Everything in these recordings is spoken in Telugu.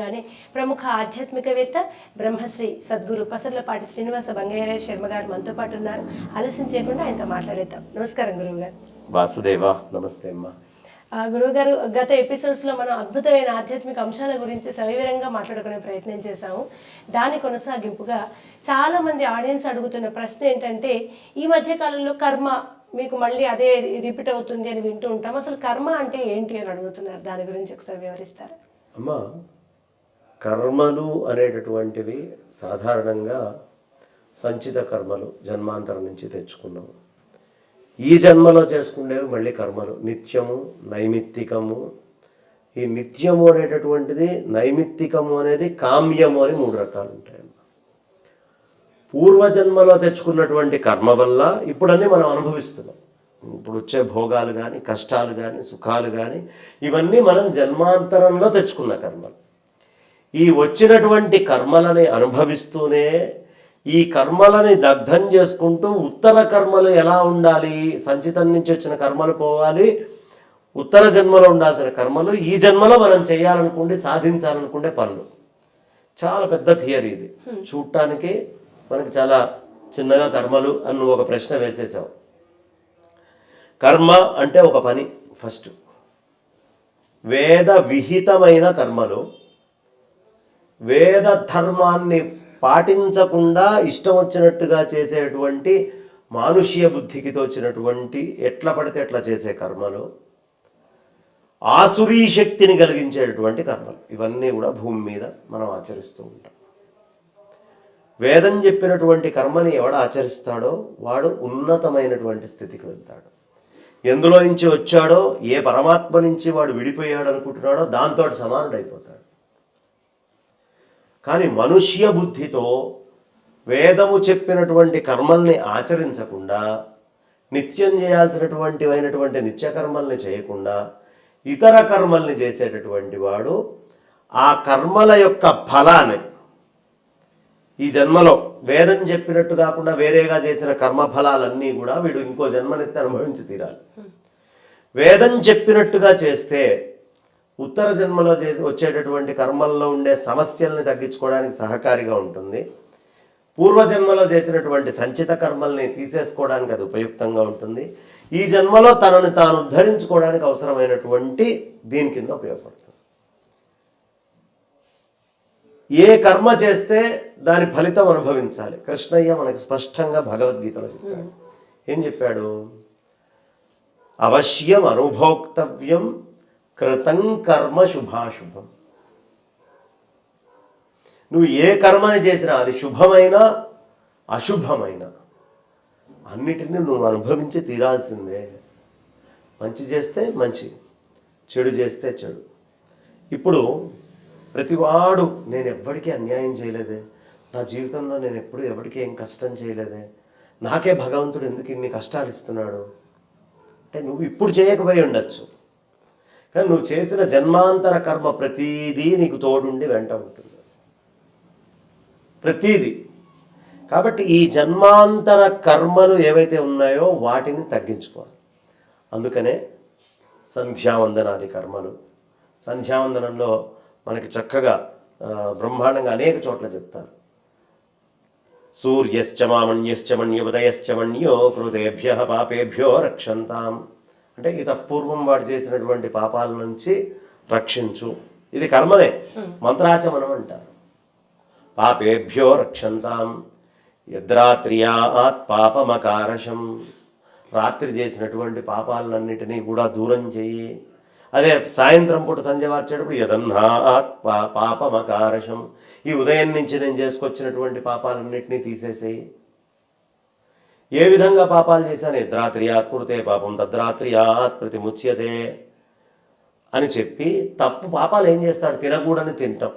గానే ప్రముఖ ఆధ్యాత్మికవేత్త బ్రహ్మశ్రీ సద్గురు పసర్లపాటి శ్రీనివాస బంగయ్య శర్మ గారు మనతో పాటు ఉన్నారు. ఆలస్యం చేయకుండా ఆయనతో మాట్లాడేద్దాం. నమస్కారం గురువు గారు వాసుదేవ నమస్తే అమ్మా. గురువు గారు గత ఎపిసోడ్స్లో మనం అద్భుతమైన ఆధ్యాత్మిక అంశాల గురించి సవివరంగా మాట్లాడుకునే ప్రయత్నం చేశాము. దాని కొనసాగింపుగా చాలా మంది ఆడియన్స్ అడుగుతున్న ప్రశ్న ఏంటంటే ఈ మధ్య కాలంలో కర్మ మీకు మళ్ళీ అదే రిపీట్ అవుతుంది అని వింటూ ఉంటాం. అసలు కర్మ అంటే ఏంటి అని అడుగుతున్నారు. దాని గురించి ఒకసారి వివరిస్తారా? అమ్మా కర్మలు అనేటటువంటివి సాధారణంగా సంచిత కర్మలు జన్మాంతరం నుంచి తెచ్చుకున్నాము. ఈ జన్మలో చేసుకునేవి మళ్ళీ కర్మలు. నిత్యము నైమిత్తికము. ఈ నిత్యము అనేటటువంటిది నైమిత్తికము అనేది కామ్యము అని మూడు రకాలు ఉంటాయమ్మా. పూర్వజన్మలో తెచ్చుకున్నటువంటి కర్మ వల్ల ఇప్పుడన్నీ మనం అనుభవిస్తున్నాం. ఇప్పుడు వచ్చే భోగాలు కానీ కష్టాలు కానీ సుఖాలు కానీ ఇవన్నీ మనం జన్మాంతరంలో తెచ్చుకున్న కర్మలు. ఈ వచ్చినటువంటి కర్మలని అనుభవిస్తూనే ఈ కర్మలని దగ్ధం చేసుకుంటూ ఉత్తర కర్మలు ఎలా ఉండాలి? సంచితం నుంచి వచ్చిన కర్మలు పోవాలి. ఉత్తర జన్మలో ఉండాల్సిన కర్మలు ఈ జన్మలో మనం చేయాలనుకుంటే సాధించాలనుకుంటే పనులు. చాలా పెద్ద థియరీ ఇది. చూడటానికి మనకి చాలా చిన్నగా కర్మలు అని నువ్వు ఒక ప్రశ్న వేసేసావు. కర్మ అంటే ఒక పని ఫస్ట్. వేద విహితమైన కర్మలు వేద ధర్మాన్ని పాటించకుండా ఇష్టం వచ్చినట్టుగా చేసేటువంటి మానుష్య బుద్ధికి తోచినటువంటి ఎట్లా పడితే ఎట్లా చేసే కర్మలు ఆసురీ శక్తిని కలిగించేటటువంటి కర్మలు. ఇవన్నీ కూడా భూమి మీద మనం ఆచరిస్తూ ఉంటాం. వేదం చెప్పినటువంటి కర్మని ఎవడు ఆచరిస్తాడో వాడు ఉన్నతమైనటువంటి స్థితికి వెళ్తాడు. ఎందులో నుంచి వచ్చాడో ఏ పరమాత్మ నుంచి వాడు విడిపోయాడు అనుకుంటున్నాడో దాంతో సమానుడైపోతాడు. కానీ మనుష్య బుద్ధితో వేదము చెప్పినటువంటి కర్మల్ని ఆచరించకుండా నిత్యం చేయాల్సినటువంటి అయినటువంటి నిత్యకర్మల్ని చేయకుండా ఇతర కర్మల్ని చేసేటటువంటి వాడు ఆ కర్మల యొక్క ఫలాన్ని ఈ జన్మలో వేదం చెప్పినట్టు కాకుండా వేరేగా చేసిన కర్మ ఫలాలన్నీ కూడా వీడు ఇంకో జన్మనెత్తి అనుభవించి తీరాలి. వేదం చెప్పినట్టుగా చేస్తే ఉత్తర జన్మలో చేసి వచ్చేటటువంటి కర్మల్లో ఉండే సమస్యల్ని తగ్గించుకోవడానికి సహకారిగా ఉంటుంది. పూర్వజన్మలో చేసినటువంటి సంచిత కర్మల్ని తీసేసుకోవడానికి అది ఉపయుక్తంగా ఉంటుంది. ఈ జన్మలో తనని తాను ఉద్ధరించుకోవడానికి అవసరమైనటువంటి దీని కింద ఉపయోగపడుతుంది. ఏ కర్మ చేస్తే దాని ఫలితం అనుభవించాలి. కృష్ణయ్య మనకి స్పష్టంగా భగవద్గీతలో చెప్పాడు. ఏం చెప్పాడు? అవశ్యం అనుభోక్తవ్యం కృతం కర్మ శుభాశుభం. నువ్వు ఏ కర్మని చేసినా అది శుభమైనా అశుభమైనా అన్నిటిని నువ్వు అనుభవించి తీరాల్సిందే. మంచి చేస్తే మంచి చెడు చేస్తే చెడు. ఇప్పుడు ప్రతివాడు నేను ఎవ్వడికి అన్యాయం చేయలేదే. నా జీవితంలో నేను ఎప్పుడు ఎవరికి ఏం కష్టం చేయలేదే. నాకే భగవంతుడు ఎందుకు ఇన్ని కష్టాలు ఇస్తున్నాడు? అంటే నువ్వు ఇప్పుడు చేయకపోయి ఉండొచ్చు. కానీ నువ్వు చేసిన జన్మాంతర కర్మ ప్రతీదీ నీకు తోడుండి వెంట ఉంటుంది. ప్రతీది. కాబట్టి ఈ జన్మాంతర కర్మలు ఏవైతే ఉన్నాయో వాటిని తగ్గించుకోవాలి. అందుకనే సంధ్యావందనాది కర్మలు. సంధ్యావందనంలో మనకి చక్కగా బ్రహ్మాండంగా అనేక చోట్ల చెప్తారు. సూర్యశ్చ మామణ్యశ్చ కృతేభ్య పాపేభ్యో రక్షంతాం. అంటే ఇతపూర్వం వాడు చేసినటువంటి పాపాల నుంచి రక్షించు. ఇది కర్మనే మంత్రాచమనం అంటారు. పాపేభ్యో రక్షంతాం. యద్రాత్రియాత్ పాపమకారశం. రాత్రి చేసినటువంటి పాపాలన్నిటినీ కూడా దూరం చెయ్యి అదే సాయంత్రం పూట సంజవార్చేటప్పుడు వార్చేటప్పుడు యదన్నాత్ పా పాపమకారశం. ఈ ఉదయం నుంచి నేను చేసుకొచ్చినటువంటి పాపాలన్నింటినీ తీసేసేయి. ఏ విధంగా పాపాలు చేశాను? నిద్రాత్రియాత్ కుడితే పాపం తద్రాత్రియాత్ ప్రతిముచ్యతే అని చెప్పి తప్పు పాపాలు ఏం చేస్తాడు? తినకూడని తింటాం.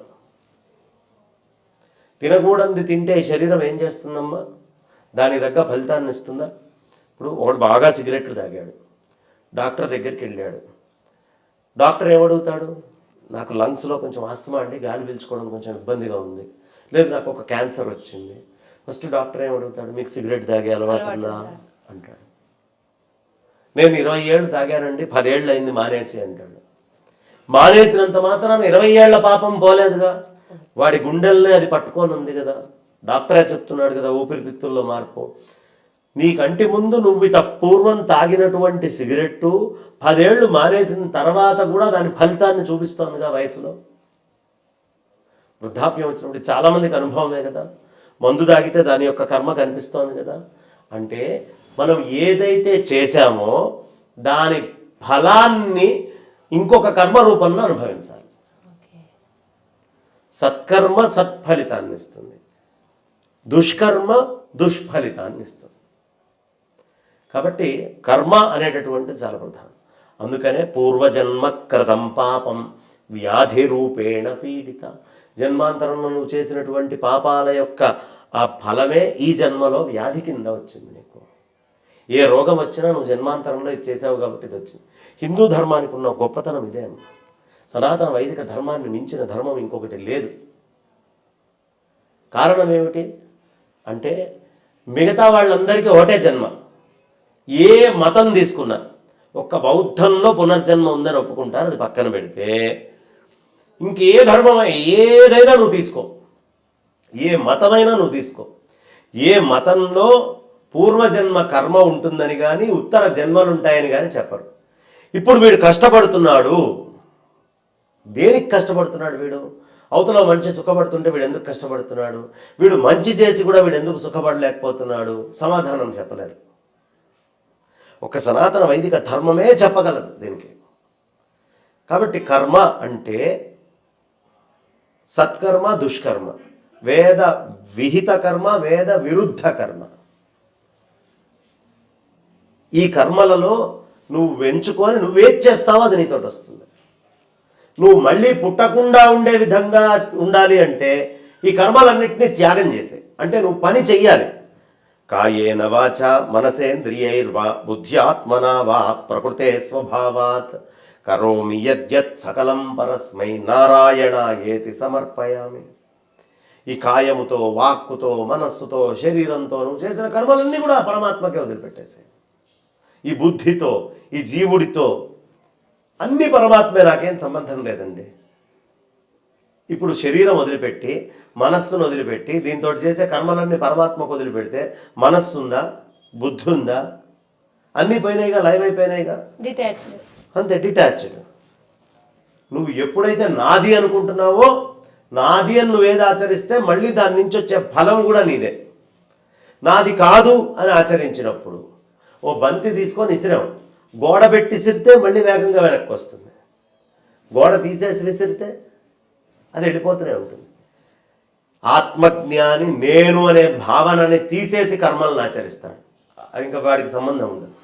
తినకూడనిది తింటే శరీరం ఏం చేస్తుందమ్మా? దాని దగ్గర ఫలితాన్ని ఇస్తుందా? ఇప్పుడు ఒకడు బాగా సిగరెట్లు తాగాడు. డాక్టర్ దగ్గరికి వెళ్ళాడు. డాక్టర్ ఏమడుగుతాడు? నాకు లంగ్స్లో కొంచెం ఆస్తమా అండి? గాలి పీల్చుకోవడం కొంచెం ఇబ్బందిగా ఉంది. లేదు నాకు ఒక క్యాన్సర్ వచ్చింది. ఫస్ట్ డాక్టర్ ఏమడుగుతాడు మీకు సిగరెట్ తాగే అలవాటు ఉందా? అంటాడు. నేను ఇరవై ఏళ్ళు తాగానండి పదేళ్ళు అయింది మానేసి అంటాడు. మానేసినంత మాత్రాన ఇరవై ఏళ్ళ పాపం పోలేదుగా వాడి గుండెల్ని అది పట్టుకొని ఉంది కదా. డాక్టరే చెప్తున్నాడు కదా ఊపిరితిత్తుల్లో మార్పు. నీ కంటి ముందు నువ్వు ఇత పూర్వం తాగినటువంటి సిగరెట్టు పదేళ్ళు మానేసిన తర్వాత కూడా దాని ఫలితాన్ని చూపిస్తోందిగా వయసులో. వృద్ధాప్యం వచ్చినప్పుడు చాలా మందికి అనుభవమే కదా. మందు తాగితే దాని యొక్క కర్మ కనిపిస్తోంది కదా? అంటే మనం ఏదైతే చేశామో దాని ఫలాన్ని ఇంకొక కర్మ రూపంలో అనుభవించాలి. సత్కర్మ సత్ఫలితాన్ని ఇస్తుంది. దుష్కర్మ దుష్ఫలితాన్ని ఇస్తుంది. కాబట్టి కర్మ అనేటటువంటిది చాలా ప్రధానం. అందుకనే పూర్వజన్మ కృతం పాపం వ్యాధి రూపేణ పీడిత. జన్మాంతరంలో నువ్వు చేసినటువంటి పాపాల యొక్క ఆ ఫలమే ఈ జన్మలో వ్యాధి కింద వచ్చింది నీకు. ఏ రోగం వచ్చినా నువ్వు జన్మాంతరంలో ఇది చేసావు కాబట్టి ఇది వచ్చింది. హిందూ ధర్మానికి ఉన్న గొప్పతనం ఇదే సనాతన వైదిక ధర్మాన్ని మించిన ధర్మం ఇంకొకటి లేదు. కారణం ఏమిటి? అంటే మిగతా వాళ్ళందరికీ ఒకటే జన్మ. ఏ మతం తీసుకున్నా ఒక్క బౌద్ధంలో పునర్జన్మ ఉందని ఒప్పుకుంటారు అది పక్కన పెడితే. ఇంకే ధర్మమై ఏదైనా నువ్వు తీసుకో. ఏ మతమైనా నువ్వు తీసుకో. ఏ మతంలో పూర్వజన్మ కర్మ ఉంటుందని కానీ ఉత్తర జన్మలు ఉంటాయని కానీ చెప్పరు. ఇప్పుడు వీడు కష్టపడుతున్నాడు. దేనికి కష్టపడుతున్నాడు వీడు? అవతల మనిషి సుఖపడుతుంటే వీడు ఎందుకు కష్టపడుతున్నాడు? వీడు మంచి చేసి కూడా వీడు ఎందుకు సుఖపడలేకపోతున్నాడు? సమాధానం చెప్పలేరు ఒక సనాతన వైదిక ధర్మమే చెప్పగలదు దీనికి. కాబట్టి కర్మ అంటే సత్కర్మ దుష్కర్మ. వేద విహిత కర్మ వేద విరుద్ధ కర్మ. ఈ కర్మలలో నువ్వు ఎంచుకొని నువ్వేది చేస్తావో అది నీతోటి వస్తుంది. నువ్వు మళ్ళీ పుట్టకుండా ఉండే విధంగా ఉండాలి అంటే ఈ కర్మలన్నింటినీ త్యాగం చేసే. అంటే నువ్వు పని చెయ్యాలి. కాయేన వాచ మనసేంద్రియైర్వా బుద్ధ్యాత్మనా వా ప్రకృతే స్వభావాత్. కరోమి యద్యత్ సకలం పరస్మై నారాయణ ఏతి సమర్పయామి. ఈ కాయముతో వాక్కుతో మనస్సుతో శరీరంతో నువ్వు చేసిన కర్మలన్నీ కూడా పరమాత్మకే వదిలిపెట్టేసాయి. ఈ బుద్ధితో ఈ జీవుడితో అన్ని పరమాత్మే నాకేం సంబంధం లేదండి. ఇప్పుడు శరీరం వదిలిపెట్టి మనస్సును వదిలిపెట్టి దీంతో చేసే కర్మలన్నీ పరమాత్మకు వదిలిపెడితే మనస్సుందా బుద్ధి ఉందా అన్నీ పోయినాయిగా లైవ్ అయిపోయినాయిగా అంతే డిటాచ్డ్ నువ్వు ఎప్పుడైతే నాది అనుకుంటున్నావో నాది అని నువ్వేది ఆచరిస్తే మళ్ళీ దాని నుంచి వచ్చే ఫలం కూడా నీదే. నాది కాదు అని ఆచరించినప్పుడు ఓ బంతి తీసుకొని ఇసిరాం. గోడ పెట్టి విసిరితే మళ్ళీ వేగంగా వెనక్కి వస్తుంది. గోడ తీసేసి విసిరితే అది వెళ్ళిపోతూనే ఉంటుంది. ఆత్మజ్ఞాని నేను అనే భావనని తీసేసి కర్మలను ఆచరిస్తాడు. అది ఇంకా వాడికి సంబంధం ఉండదు.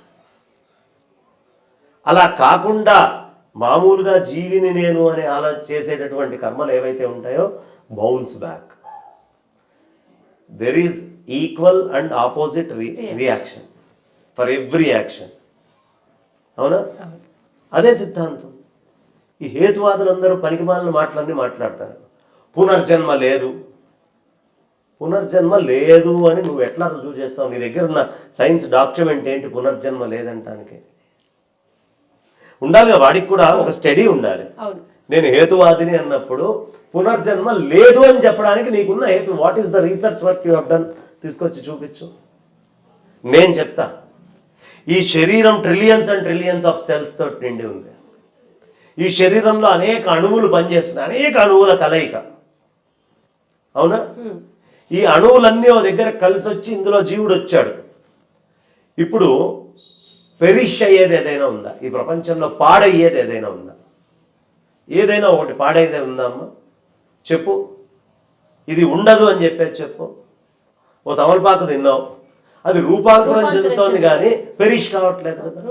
అలా కాకుండా మామూలుగా జీవిని నేను అని అలా చేసేటటువంటి కర్మలు ఏవైతే ఉంటాయో bounce back there is equal and opposite reaction for every action అవునా? అవును. అదే సిద్ధాంతం. ఈ హేతువాదులందరూ పనికిమాలిన మాటలన్నీ మాట్లాడతారు. పునర్జన్మ లేదు. పునర్జన్మ లేదు అని నువ్వు ఎట్లా రుజువు చేస్తావు? నీ దగ్గర ఉన్న సైన్స్ డాక్యుమెంట్ ఏంటి? పునర్జన్మ లేదంటానికి. ఉండాలి వాడికి కూడా ఒక స్టడీ ఉండాలి. నేను హేతువాదిని అన్నప్పుడు పునర్జన్మ లేదు అని చెప్పడానికి నీకున్న హేతు what is the research work you have done తీసుకొచ్చి చూపించు. నేను చెప్తా. ఈ శరీరం trillions and trillions of cells తోటి నిండి ఉంది. ఈ శరీరంలో అనేక అణువులు పనిచేస్తున్నాయి. అనేక అణువుల కలయిక. అవునా. ఈ అణువులన్నీ ఓ దగ్గర కలిసి వచ్చి ఇందులో జీవుడు వచ్చాడు ఇప్పుడు పెరిష్ అయ్యేది ఏదైనా ఉందా? ఈ ప్రపంచంలో పాడయ్యేది ఏదైనా ఉందా? ఏదైనా ఒకటి పాడేదే ఉందా అమ్మా చెప్పు. ఇది ఉండదు అని చెప్పేది చెప్పు. ఓ తమలపాకు తిన్నావు. అది రూపాంతరం చెందుతోంది కానీ పెరిష్ కావట్లేదు కదా.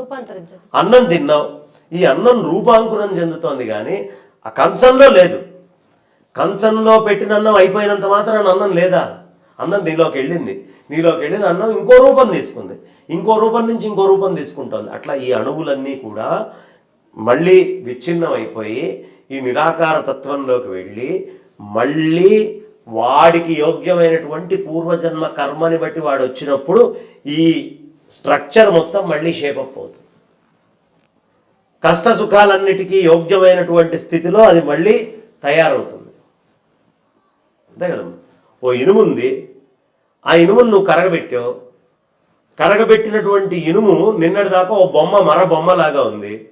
అన్నం తిన్నావు. ఈ అన్నం రూపాంకురం చెందుతోంది కానీ ఆ కంచంలో లేదు. కంచంలో పెట్టిన అన్నం అయిపోయినంత మాత్రాన అన్నం లేదా? అన్నం నీలోకి వెళ్ళింది. నీలోకి వెళ్ళిన అన్నం ఇంకో రూపం తీసుకుంది. ఇంకో రూపం నుంచి ఇంకో రూపం తీసుకుంటుంది. అట్లా ఈ అణువులన్నీ కూడా మళ్ళీ విచ్ఛిన్నం అయిపోయి ఈ నిరాకార తత్వంలోకి వెళ్ళి మళ్ళీ వాడికి యోగ్యమైనటువంటి పూర్వజన్మ కర్మని బట్టి వాడు వచ్చినప్పుడు ఈ స్ట్రక్చర్ మొత్తం మళ్ళీ షేప్ అప్ అవుతుంది. కష్ట సుఖాలన్నిటికీ యోగ్యమైనటువంటి స్థితిలో అది మళ్ళీ తయారవుతుంది. అంతే కదమ్మా? ఓ ఇనుము ఉంది ఆ ఇనుమును నువ్వు కరగబెట్టావు. కరగబెట్టినటువంటి ఇనుము నిన్నటి దాకా ఓ బొమ్మ మర బొమ్మలాగా ఉంది.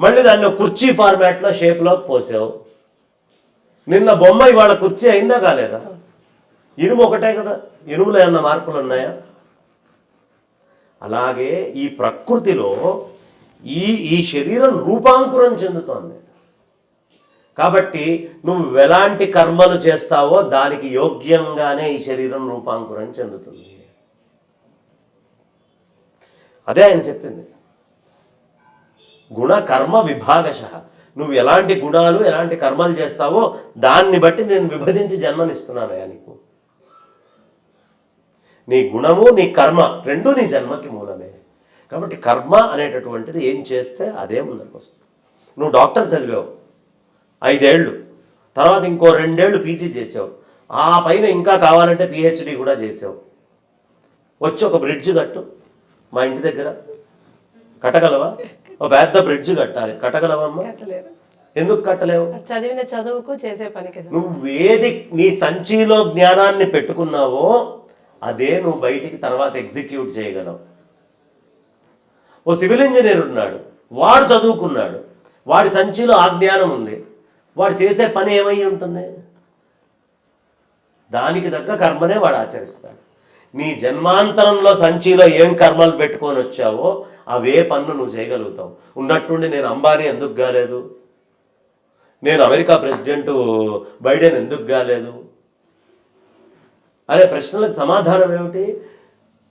మళ్ళీ దాన్ని కుర్చీ ఫార్మాట్లో షేప్లో పోసావు. నిన్న బొమ్మ ఇవాళ కుర్చీ అయిందా కాలేదా? ఇనుము ఒకటే కదా. ఇనుములో ఏమన్నా మార్పులు ఉన్నాయా? అలాగే ఈ ప్రకృతిలో ఈ ఈ శరీరం రూపాంకురం చెందుతోంది. కాబట్టి నువ్వు ఎలాంటి కర్మలు చేస్తావో దానికి యోగ్యంగానే ఈ శరీరం రూపాంకురం చెందుతుంది. అదే ఆయన చెప్పింది. గుణ కర్మ విభాగశ. నువ్వు ఎలాంటి గుణాలు ఎలాంటి కర్మలు చేస్తావో దాన్ని బట్టి నేను విభజించి జన్మనిస్తున్నానయా నీకు. నీ గుణము నీ కర్మ రెండు నీ జన్మకి మూలమే. కాబట్టి కర్మ అనేటటువంటిది ఏం చేస్తే అదే ముందరికి వస్తుంది నువ్వు డాక్టర్ చదివావు. ఐదేళ్ళు. తర్వాత ఇంకో రెండేళ్ళు పీజీ చేసావు. ఆ పైన ఇంకా కావాలంటే పిహెచ్డి కూడా చేసావు. వచ్చి ఒక బ్రిడ్జ్ కట్టు మా ఇంటి దగ్గర. కట్టగలవా? ఒక పెద్ద బ్రిడ్జ్ కట్టాలి. కట్టగలవమ్మా? ఎందుకు కట్టలేవు? చదివిన చదువుకు చేసే పనికి సమానం. నువ్వు ఏది నీ సంచిలో జ్ఞానాన్ని పెట్టుకున్నావో అదే నువ్వు బయటికి తర్వాత ఎగ్జిక్యూట్ చేయగలవు. ఓ సివిల్ ఇంజనీర్ ఉన్నాడు. వాడు చదువుకున్నాడు. వాడి సంచిలో ఆ జ్ఞానం ఉంది. వాడు చేసే పని ఏమై ఉంటుంది? దానికి తగ్గ కర్మనే వాడు ఆచరిస్తాడు. నీ జన్మాంతరంలో సంచిలో ఏం కర్మలు పెట్టుకొని వచ్చావో అవే పనులు నువ్వు చేయగలుగుతావు. ఉన్నట్టుండి నేను అంబానీ ఎందుకు కాలేదు? నేను అమెరికా ప్రెసిడెంట్ బైడెన్ ఎందుకు కాలేదు? అనే ప్రశ్నలకు సమాధానం ఏమిటి?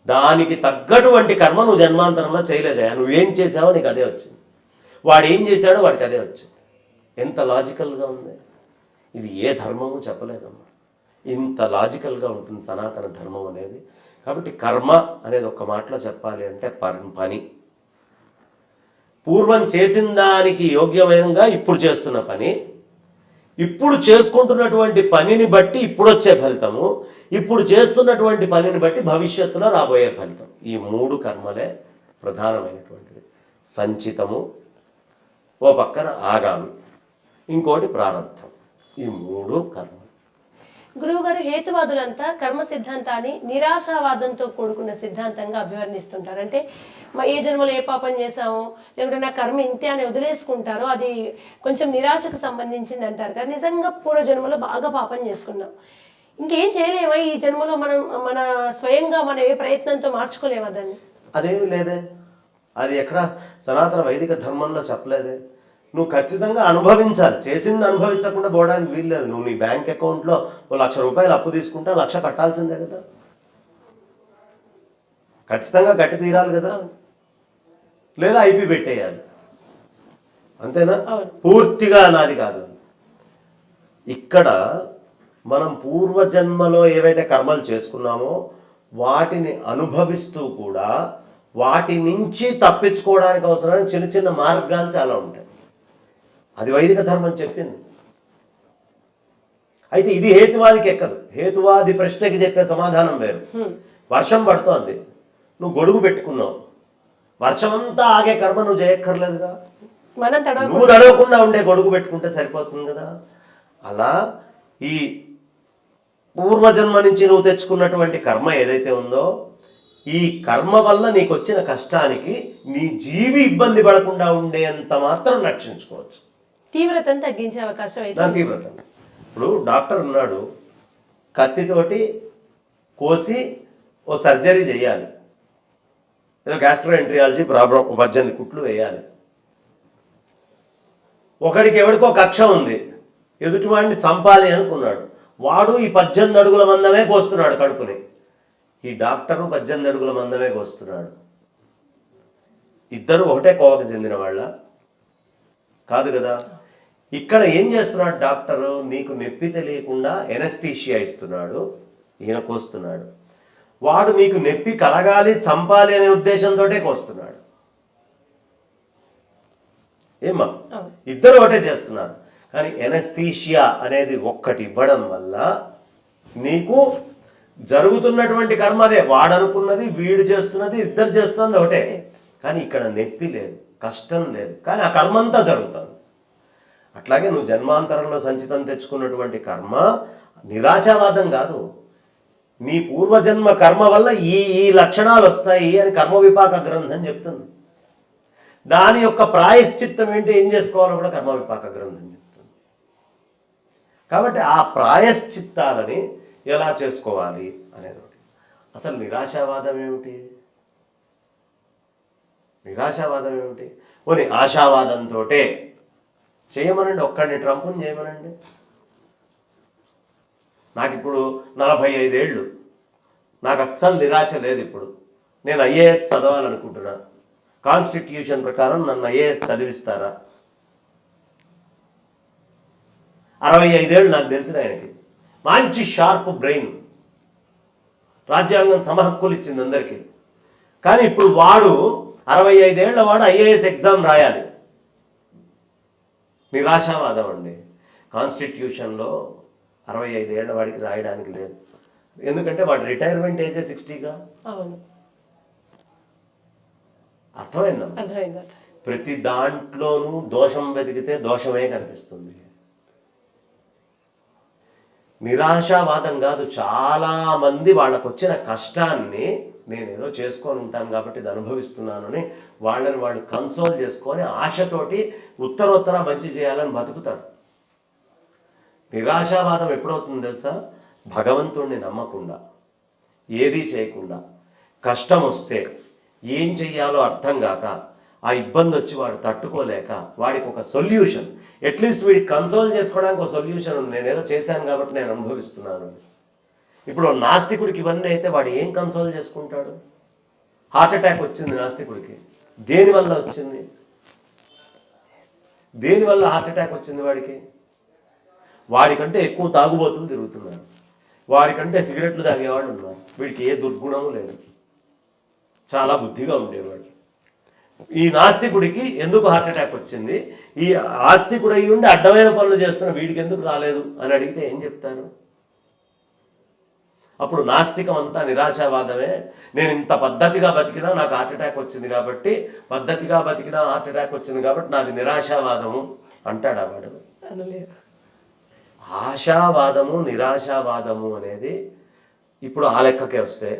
దానికి తగ్గటువంటి కర్మ నువ్వు జన్మాంతరంలో చేయలేదే నువ్వేం చేసావో నీకు అదే వచ్చింది. వాడు ఏం చేశాడో వాడికి అదే వచ్చింది. ఎంత లాజికల్గా ఉంది? ఇది ఏ ధర్మము చెప్పలేదమ్మా. ఇంత లాజికల్గా ఉంటుంది సనాతన ధర్మం అనేది. కాబట్టి కర్మ అనేది ఒక మాటలో చెప్పాలి అంటే పర్- పని. పూర్వం చేసిన దానికి యోగ్యమైనగా ఇప్పుడు చేస్తున్న పని. ఇప్పుడు చేసుకుంటున్నటువంటి పనిని బట్టి ఇప్పుడు వచ్చే ఫలితము. ఇప్పుడు చేస్తున్నటువంటి పనిని బట్టి భవిష్యత్తులో రాబోయే ఫలితం. ఈ మూడు కర్మలే ప్రధానమైనటువంటివి. సంచితము ఓ పక్కన ఆగామి. ఇంకోటి ప్రారంభం. ఈ మూడు కర్మ. గురువుగారు హేతువాదులంతా కర్మ సిద్ధాంతాన్ని నిరాశావాదంతో కూడుకున్న సిద్ధాంతంగా అభివర్ణిస్తుంటారు. అంటే మా ఏ జన్మలో ఏ పాపం చేశాము లేకుంటే నా కర్మ ఇంతే అని వదిలేసుకుంటారు అది కొంచెం నిరాశకు సంబంధించింది అంటారు. కానీ నిజంగా పూర్వ జన్మలో బాగా పాపం చేసుకున్నాం. ఇంకేం చేయలేమా? ఈ జన్మలో మనం మన స్వయంగా మనం ఏ ప్రయత్నంతో మార్చుకోలేమా దాన్ని? అదేమి లేదే. అది ఎక్కడ సనాతన వైదిక ధర్మంలో చెప్పలేదే. నువ్వు ఖచ్చితంగా అనుభవించాలి. చేసింది అనుభవించకుండా పోవడానికి వీల్లేదు నువ్వు నీ బ్యాంక్ అకౌంట్లో ఓ లక్ష రూపాయలు అప్పు తీసుకుంటే లక్ష కట్టాల్సిందే కదా. ఖచ్చితంగా కట్టి తీరాలి కదా. లేదా ఐపీ పెట్టేయాలి. అంతేనా. పూర్తిగా నాది కాదు. ఇక్కడ మనం పూర్వజన్మలో ఏవైతే కర్మలు చేసుకున్నామో వాటిని అనుభవిస్తూ కూడా వాటి నుంచి తప్పించుకోవడానికి అవసరమైన చిన్న చిన్న మార్గాలు చాలా ఉంటాయి. అది వైదిక ధర్మం చెప్పింది. అయితే ఇది హేతువాదికి ఎక్కదు. హేతువాది ప్రశ్నకి చెప్పే సమాధానం వేరు. వర్షం పడుతోంది. నువ్వు గొడుగు పెట్టుకున్నావు. వర్షం అంతా ఆగే కర్మ నువ్వు చేయక్కర్లేదుగా. నువ్వు తడవకుండా ఉండే గొడుగు పెట్టుకుంటే సరిపోతుంది కదా. అలా ఈ పూర్వజన్మ నుంచి నువ్వు తెచ్చుకున్నటువంటి కర్మ ఏదైతే ఉందో ఈ కర్మ వల్ల నీకు వచ్చిన కష్టానికి నీ జీవి ఇబ్బంది పడకుండా ఉండేంత మాత్రం రక్షించుకోవచ్చు. తీవ్రతను తగ్గించే అవకాశం అయితే దాని తీవ్రత. ఇప్పుడు డాక్టర్ ఉన్నాడు కత్తితోటి కోసి ఓ సర్జరీ చేయాలి. ఏదో గ్యాస్ట్రో ఎంట్రియాలజీ ప్రాబ్లం పద్దెనిమిది కుట్లు వేయాలి. ఒకడికి ఎవడికో కక్ష ఉంది. ఎదుటివాడిని చంపాలి అనుకున్నాడు. వాడు ఈ పద్దెనిమిది అడుగుల మందమే కోస్తున్నాడు కడుపుని. ఈ డాక్టరు పద్దెనిమిది అడుగుల మందమే కోస్తున్నాడు. ఇద్దరు ఒకటే కోవకు చెందిన వాళ్ళ. కాదు కదా? ఇక్కడ ఏం చేస్తున్నాడు డాక్టరు? నీకు నొప్పి తెలియకుండా ఎనస్థీషియా ఇస్తున్నాడు ఈయన కోస్తున్నాడు. వాడు నీకు నొప్పి కలగాలి చంపాలి అనే ఉద్దేశంతో కోస్తున్నాడు. అవును. ఇద్దరు ఒకటే చేస్తున్నారు. కానీ ఎనస్థీషియా అనేది ఒక్కటి ఇవ్వడం వల్ల నీకు జరుగుతున్నటువంటి కర్మ అదే. వాడనుకున్నది వీడు చేస్తున్నది ఇద్దరు చేస్తుంది ఒకటే. కానీ ఇక్కడ నొప్పి లేదు కష్టం లేదు. కానీ ఆ కర్మ అంతా జరుగుతుంది. అట్లాగే నువ్వు జన్మాంతరంలో సంచితం తెచ్చుకున్నటువంటి కర్మ నిరాశావాదం కాదు. నీ పూర్వజన్మ కర్మ వల్ల ఈ ఈ లక్షణాలు వస్తాయి అని కర్మ విపాక గ్రంథం చెప్తుంది. దాని యొక్క ప్రాయశ్చిత్తం ఏంటి? ఏం చేసుకోవాలో కూడా కర్మ విపాక గ్రంథం చెప్తుంది. కాబట్టి ఆ ప్రాయశ్చిత్తాలని ఎలా చేసుకోవాలి అనేది ఒకటి అసలు నిరాశావాదం ఏమిటి? నిరాశావాదం ఏమిటి? ఓని ఆశావాదంతో చేయమనండి ఒక్కడిని ట్రంప్ని చేయమనండి. నాకు ఇప్పుడు నలభై ఐదేళ్ళు నాకు అస్సలు నిరాశ లేదు ఇప్పుడు నేను ఐఏఎస్ చదవాలనుకుంటున్నా. కాన్స్టిట్యూషన్ ప్రకారం నన్ను ఐఏఎస్ చదివిస్తారా? అరవై ఐదేళ్ళు నాకు తెలిసిన ఆయనకి. మంచి షార్ప్ బ్రెయిన్. రాజ్యాంగం సమహక్కులు ఇచ్చింది అందరికీ. కానీ ఇప్పుడు వాడు అరవై ఐదేళ్ళ వాడు ఐఏఎస్ ఎగ్జామ్ రాయాలి. నిరాశావాదం అండి కాన్స్టిట్యూషన్లో అరవై ఐదేళ్ళ వాడికి రాయడానికి లేదు. ఎందుకంటే వాడు రిటైర్మెంట్ ఏజే సిక్స్టీగా? అర్థమైంది. ప్రతి దాంట్లోనూ దోషం వెతికితే దోషమే కనిపిస్తుంది. నిరాశావాదం కాదు చాలా మంది వాళ్ళకు వచ్చిన కష్టాన్ని నేనేదో చేసుకొని ఉంటాను కాబట్టి ఇది అనుభవిస్తున్నాను అని వాళ్ళని వాళ్ళు కన్సోల్ చేసుకొని ఆశతోటి ఉత్తరోత్తర మంచి చేయాలని బతుకుతాడు. నిరాశావాదం ఎప్పుడవుతుంది తెలుసా? భగవంతుణ్ణి నమ్మకుండా ఏదీ చేయకుండా కష్టం వస్తే ఏం చెయ్యాలో అర్థం కాక ఆ ఇబ్బంది వచ్చి వాడు తట్టుకోలేక వాడికి ఒక సొల్యూషన్ అట్లీస్ట్ వీడికి కన్సోల్ చేసుకోవడానికి ఒక సొల్యూషన్ ఉంది. చేశాను కాబట్టి నేను అనుభవిస్తున్నాను అని. ఇప్పుడు నాస్తికుడికి ఇవన్నీ అయితే వాడు ఏం కన్సోల్ చేసుకుంటాడు? హార్ట్ అటాక్ వచ్చింది నాస్తికుడికి. దేనివల్ల వచ్చింది? దేనివల్ల హార్ట్ అటాక్ వచ్చింది వాడికి? వాడికంటే ఎక్కువ తాగుబోతులు తిరుగుతున్నారు. వాడికంటే సిగరెట్లు తాగేవాళ్ళు ఉన్నారు. వీడికి ఏ దుర్గుణము లేదు. చాలా బుద్ధిగా ఉండేవాడు. ఈ నాస్తికుడికి ఎందుకు హార్ట్ అటాక్ వచ్చింది? ఈ ఆస్తికుడు అయ్యి ఉండి అడ్డమైన పనులు చేస్తున్న వీడికి ఎందుకు రాలేదు? అని అడిగితే ఏం చెప్తారు? అప్పుడు నాస్తికం అంతా నిరాశావాదమే. నేను ఇంత పద్ధతిగా బతికినా నాకు హార్ట్ అటాక్ వచ్చింది కాబట్టి పద్ధతిగా బతికినా హార్ట్ అటాక్ వచ్చింది కాబట్టి నాది నిరాశావాదము అంటాడా వాడు. ఆశావాదము నిరాశావాదము అనేది ఇప్పుడు ఆ లెక్కకే వస్తే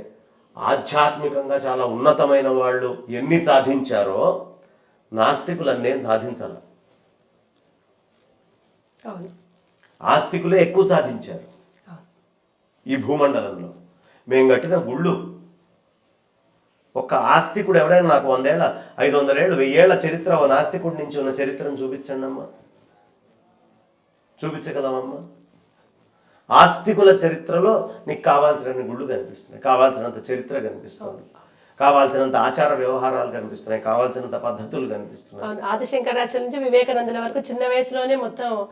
ఆధ్యాత్మికంగా చాలా ఉన్నతమైన వాళ్ళు ఎన్ని సాధించారో నాస్తికులు అన్నేం సాధించాల ఆస్తికులే ఎక్కువ సాధించారు. ఈ భూమండలంలో. మేము కట్టిన గుళ్ళు. ఒక్క ఆస్తికుడు ఎవడైనా నాకు వందేళ్ళ ఐదు వందలేళ్ళు వెయ్యేళ్ళ చరిత్ర ఓ నాస్తికుడి నుంచి ఉన్న చరిత్రను చూపించండి అమ్మా. చూపించగలమమ్మా ఆస్తికుల చరిత్రలో నీకు కావాల్సిన గుళ్ళు కనిపిస్తున్నాయి. కావాల్సినంత చరిత్ర కనిపిస్తుంది. కావాల్సినంత ఆచార వ్యవహారాలు కనిపిస్తున్నాయి. కావాల్సినంత పద్ధతులు కనిపిస్తున్నాయి. ఆదిశంకరాచార్య నుంచి వివేకానందుల వరకు చిన్న వయసులోనే మొత్తం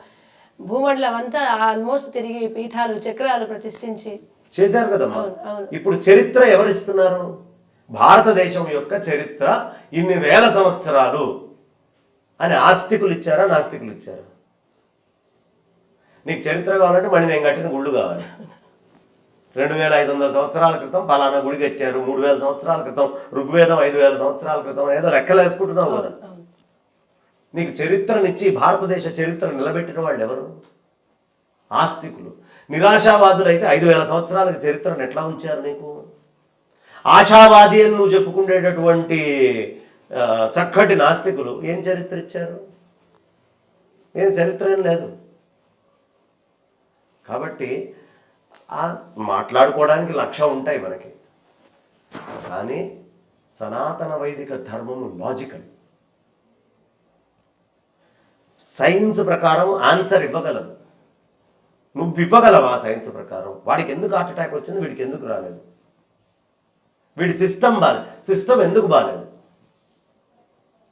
భూమండలం అంతా ఆల్మోస్ట్ తిరిగి పీఠాలు చక్రాలు ప్రతిష్ఠించి. చేశారు కదమ్మా. ఇప్పుడు చరిత్ర ఎవరిస్తున్నారు? భారతదేశం యొక్క చరిత్ర ఇన్ని వేల సంవత్సరాలు అని ఆస్తికులు ఇచ్చారా నాస్తికులు ఇచ్చారా? నీకు చరిత్ర కావాలంటే మళ్ళీ నేను కట్టిన గుళ్ళు కావాలి. రెండు వేల ఐదు వందల సంవత్సరాల క్రితం పలానా గుడి కట్టారు మూడు వేల సంవత్సరాల క్రితం ఋగ్వేదం ఐదు వేల సంవత్సరాల క్రితం ఏదో లెక్కలు వేసుకుంటున్నావు కదా నీకు చరిత్రనిచ్చి భారతదేశ చరిత్ర నిలబెట్టిన వాళ్ళు ఎవరు? ఆస్తికులు. నిరాశావాదులైతే ఐదు వేల సంవత్సరాలకు చరిత్రను ఎట్లా ఉంచారు నీకు? ఆశావాది అని నువ్వు చెప్పుకునేటటువంటి చక్కటి నాస్తికులు ఏం చరిత్ర ఇచ్చారు? ఏం చరిత్ర ఏం లేదు. కాబట్టి ఆ మాట్లాడుకోవడానికి లక్ష్యం ఉంటాయి మనకి. కానీ సనాతన వైదిక ధర్మము లాజికల్ సైన్స్ ప్రకారం ఆన్సర్ ఇవ్వగలదు. నువ్వు ఇవ్వగలవా సైన్స్ ప్రకారం? వాడికి ఎందుకు హార్ట్ అటాక్ వచ్చింది? వీడికి ఎందుకు రాలేదు? వీడి సిస్టమ్ బాగాలేదు సిస్టమ్ ఎందుకు బాగాలేదు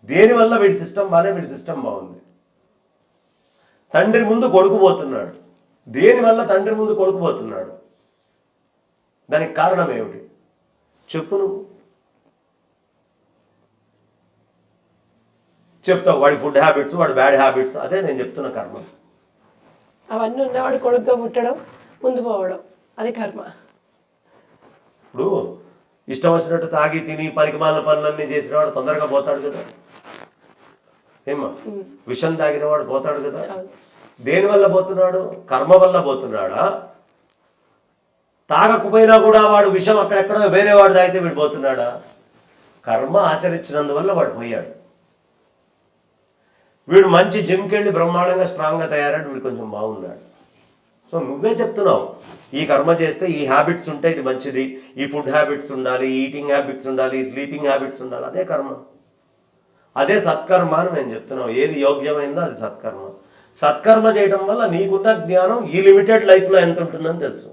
దేనివల్ల వీడి సిస్టమ్ బాగాలే వీడి సిస్టమ్ బాగుంది. తండ్రి ముందు కొడుకుపోతున్నాడు. దేనివల్ల తండ్రి ముందు కొడుకుపోతున్నాడు? దానికి కారణం ఏమిటి? చెప్పు నువ్వు. చెప్తావు వాడి ఫుడ్ హ్యాబిట్స్ వాడి బ్యాడ్ హ్యాబిట్స్ అదే నేను చెప్తున్న కర్మ. అవన్నీ ఉన్నవాడు కొడుకుగా పుట్టడం ముందు పోవడం అది కర్మ. ఇప్పుడు ఇష్టం వచ్చినట్టు తాగి తిని పరికమాల పనులన్నీ చేసిన వాడు తొందరగా పోతాడు కదా. ఏమా విషం తాగిన వాడు పోతాడు కదా. దేని వల్ల పోతున్నాడు? కర్మ వల్ల పోతున్నాడా? తాగకపోయినా కూడా వాడు విషం అక్కడెక్కడో వేరే వాడు తాగితే వీడు పోతున్నాడా? కర్మ ఆచరించినందువల్ల వాడు పోయాడు. వీడు మంచి జిమ్కి వెళ్ళి బ్రహ్మాండంగా స్ట్రాంగ్గా తయారాడు వీడు కొంచెం బాగున్నాడు. సో నువ్వే చెప్తున్నావు ఈ కర్మ చేస్తే ఈ హ్యాబిట్స్ ఉంటే ఇది మంచిది ఈ ఫుడ్ హ్యాబిట్స్ ఉండాలి ఈటింగ్ హ్యాబిట్స్ ఉండాలి స్లీపింగ్ హ్యాబిట్స్ ఉండాలి అదే కర్మ. అదే సత్కర్మ అని నేను చెప్తున్నావు. ఏది యోగ్యమైందో అది సత్కర్మ. సత్కర్మ చేయడం వల్ల నీకున్న జ్ఞానం ఈ లిమిటెడ్ లైఫ్లో ఎంత ఉంటుందని తెలుసు.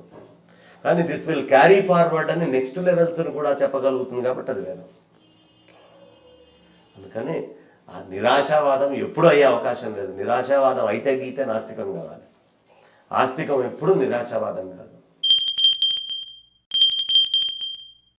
కానీ దిస్ విల్ క్యారీ ఫార్వర్డ్ అని నెక్స్ట్ లెవెల్స్ కూడా చెప్పగలుగుతుంది కాబట్టి అది వేదం. అందుకని ఆ నిరాశావాదం ఎప్పుడు అయ్యే అవకాశం లేదు. నిరాశావాదం అయితే గీతే నాస్తికం కావాలి. ఆస్తికం ఎప్పుడు నిరాశావాదం కాదు.